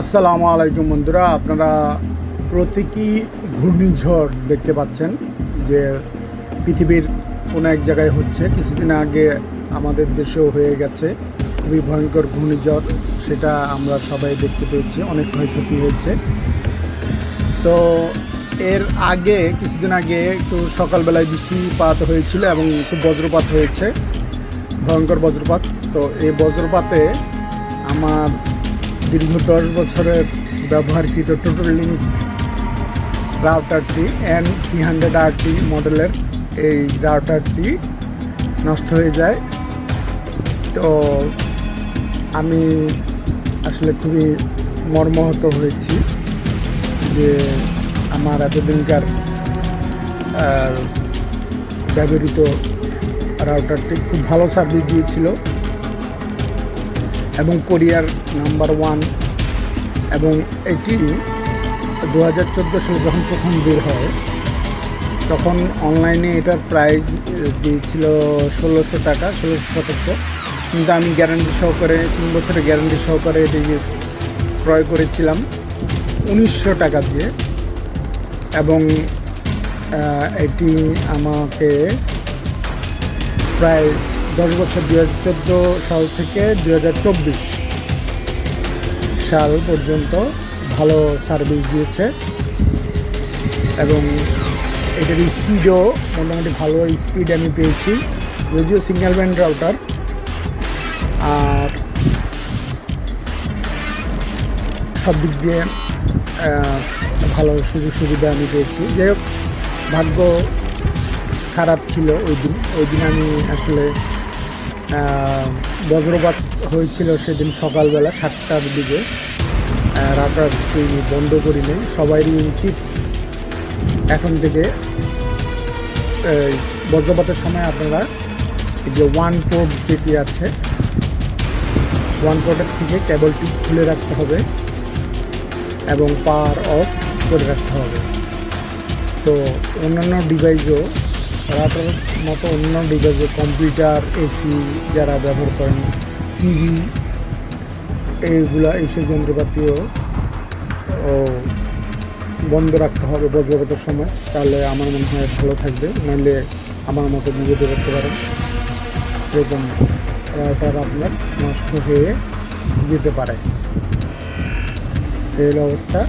আসসালামু আলাইকুম বন্ধুরা, আপনারা প্রতীকী ঘূর্ণিঝড় দেখতে পাচ্ছেন যে পৃথিবীর কোনো এক জায়গায় হচ্ছে। কিছুদিন আগে আমাদের দেশেও হয়ে গেছে খুবই ভয়ঙ্কর ঘূর্ণিঝড়, সেটা আমরা সবাই দেখতে পেয়েছি, অনেক ক্ষয়ক্ষতি হয়েছে। তো এর আগে, কিছুদিন আগে একটু সকালবেলায় বৃষ্টিপাত হয়েছিল এবং খুব বজ্রপাত হয়েছে, ভয়ঙ্কর বজ্রপাত। তো এই বজ্রপাতে আমার দীর্ঘ দশ বছরের ব্যবহারকৃত টোটাল লিঙ্ক রাউটারটি এন থ্রি হান্ড্রেড আরটি মডেলের এই রাউটারটি নষ্ট হয়ে যায়। তো আমি আসলে খুবই মর্মাহত হয়েছি যে আমার এতদিনকার ব্যবহৃত রাউটারটি খুব ভালো সার্ভিস দিয়েছিল। এবং কোরিয়ার নাম্বার ওয়ান। এবং এটি দু হাজার চোদ্দ সালে যখন প্রথম বের হয়, তখন অনলাইনে এটার প্রাইস দিয়েছিল ষোলোশো টাকা, ষোলোশো সতেরোশো। কিন্তু আমি গ্যারান্টি সহকারে, তিন বছরের গ্যারান্টি সহকারে এটি ক্রয় করেছিলাম, উনিশশো টাকা দিয়ে। এবং এটি আমাকে প্রায় দশ বছর দু চোদ্দ সাল থেকে দু হাজার চব্বিশ সাল পর্যন্ত ভালো সার্ভিস দিয়েছে। এবং এটার স্পিডও মোটামুটি ভালো স্পিড আমি পেয়েছি, যদিও সিঙ্গেল ব্যান্ড রাউটার আর সব দিক দিয়ে ভালো সুযোগ সুবিধা আমি পেয়েছি। যাই হোক, ভাগ্য খারাপ ছিল ওই দিন। ওই দিন আমি আসলে বজ্রপাত হয়েছিল সেদিন সকালবেলা সাতটার দিকে। আহ, রাতারাতি বন্ধ করি নেই সবারই উচিত এখন থেকে বজ্রপাতের সময় আপনারা যে ওয়ান পোর্ট যেটি আছে ওয়ান পোর্টের থেকে কেবলটি খুলে রাখতে হবে এবং পাওয়ার অফ করে রাখতে হবে। তো অন্যান্য ডিভাইসও রাতের মতো অন্য ডিভাইসে কম্পিউটার, এসি যারা ব্যবহার করেন, টিভি, এইগুলা এইসব যন্ত্রপাতিও বন্ধ রাখতে হবে বজ্রপাতের সময়। তাহলে আমার মনে হয় ভালো থাকবে। নাহলে আমার মতো বিপদে রাখতে পারেন। এরকম রাউটার আপনার নষ্ট হয়ে যেতে পারে। এই অবস্থা।